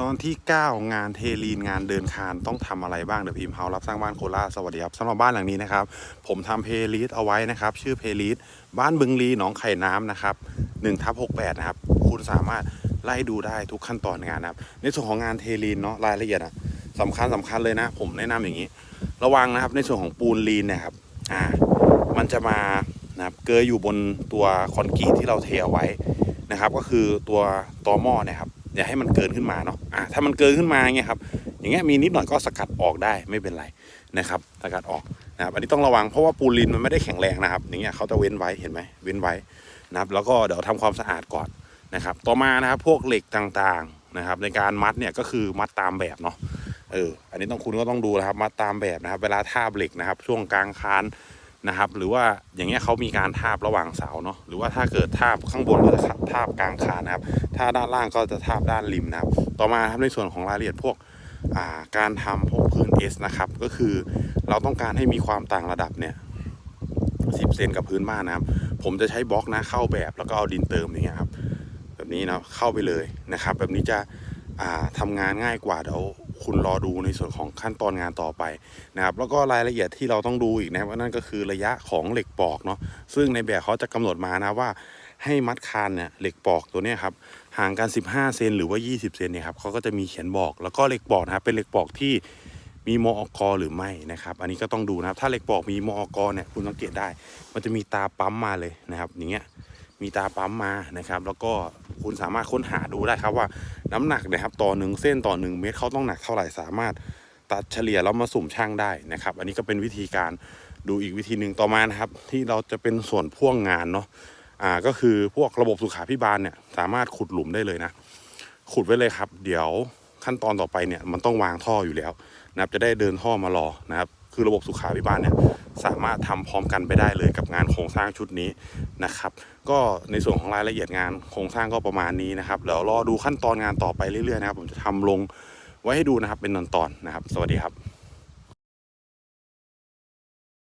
ตอนที่ 9 งานเทลีนงานเดินคานต้องทำอะไรบ้างเดี๋ยวพิมพ์เฮารับสร้างบ้านโคราชสวัสดีครับสำหรับบ้านหลังนี้นะครับ ผมทำเพลย์ลิสเอาไว้นะครับ ชื่อเพลย์ลิสบ้านบึงลีหนองไข่น้ำนะครับ1ทับ68 นะครับ คุณสามารถไล่ดูได้ทุกขั้นตอนงานนะครับ ในส่วนของงานเทลีนเนาะรายละเอียดอะสำคัญสำคัญเลยนะ ผมแนะนำอย่างนี้ ระวังนะครับในส่วนของปูนลีนนี่ยครับอ่ามันจะมานะครับเกยอยู่บนตัวคอนกรีตที่เราเทเอาไว้นะครับ ก็คือตัวตอหม้อเนี่ยครับ อย่าให้มันเกินขึ้นมาเนาะอ่าถ้ามันเกินขึ้นมาเงี้ยครับอย่างเงี้ยมีนิดหน่อยก็สกัดออกได้ไม่เป็นไรนะครับสกัดออกนะครับอันนี้ต้องระวังเพราะว่าปูลินมันไม่ได้แข็งแรงนะครับ อย่างเงี้ยเขาจะเว้นไว้เห็นไหมเว้นไว้นะครับแล้วก็เดี๋ยวทำความสะอาดก่อนนะครับ ต่อมานะครับพวกเหล็กต่างๆนะครับ ในการมัดเนี่ยก็คือมัดตามแบบเนาะเอออันนี้ต้องคุณก็ต้องดูนะครับมัดตามแบบนะครับ เวลาท่าเหล็กนะครับ ช่วงกลางคาน นะครับ หรือว่าอย่างเงี้ยเขามีการทาบระหว่างเสาเนาะหรือว่าถ้าเกิดทาบข้างบนก็จะทาบกลางคานะครับ ถ้าด้านล่างก็จะทาบด้านริมนะครับ ต่อมาครับในส่วนของรายละเอียดพวกาการทำพวกพื้นเอสนะครับ ก็คือเราต้องการให้มีความต่างระดับเนี่ยสิบเซนกับพื้นบ้านนะครับ ผมจะใช้บล็อกนะเข้าแบบแล้วก็เอาดินเติมอย่างเงี้ยครับแบบนี้นะเข้าไปเลยนะครับ แบบนี้จะ อ่าทำงานง่ายกว่าเดี๋ยวคุณรอดูในส่วนของขั้นตอนงานต่อไปนะครับแล้วก็รายละเอียดที่เราต้องดูอีกนะว่านั่นก็คือระยะของเหล็กปอกเนาะซึ่งในแบบเขาจะกำหนดมานะว่าให้มัดคานเนี่ยเหล็กปอกตัวนี้ครับห่างกัน 15 เซนหรือว่า 20 เซนเนี่ยครับเขาก็จะมีเขียนบอก แล้วก็เหล็กปอกนะครับเป็นเหล็กปอกที่มีมอกหรือไม่นะครับ อันนี้ก็ต้องดูนะครับ ถ้าเหล็กปอกมีมอกเนี่ยคุณสังเกตได้ มันจะมีตาปั๊มมาเลยนะครับ อย่างเงี้ยมีตาปั๊มมานะครับ แล้วก็ คุณสามารถค้นหาดูได้ครับว่าน้ำหนักนะครับต่อหนึ่งเส้นต่อหนึ่งเมตรเขาต้องหนักเท่าไหร่สามารถตัดเฉลี่ยแล้วมาสุ่มช่างได้นะครับ อันนี้ก็เป็นวิธีการดูอีกวิธีหนึ่งต่อมานะครับ ที่เราจะเป็นส่วนพ่วงงานเนาะอ่าก็คือพวกระบบสุขาพิบาลเนี่ยสามารถขุดหลุมได้เลยนะ ขุดไว้เลยครับ เดี๋ยวขั้นตอนต่อไปเนี่ยมันต้องวางท่ออยู่แล้วนะครับจะได้เดินท่อมารอนะครับคือระบบสุขาพิบาลเนี่ย สามารถทำพร้อมกันไปได้เลยกับงานโครงสร้างชุดนี้นะครับ ก็ในส่วนของรายละเอียดงานโครงสร้างก็ประมาณนี้นะครับเดี๋ยวรอดูขั้นตอนงานต่อไปเรื่อยๆนะครับ ผมจะทำลงไว้ให้ดูนะครับเป็นตอนๆนะครับ สวัสดีครับ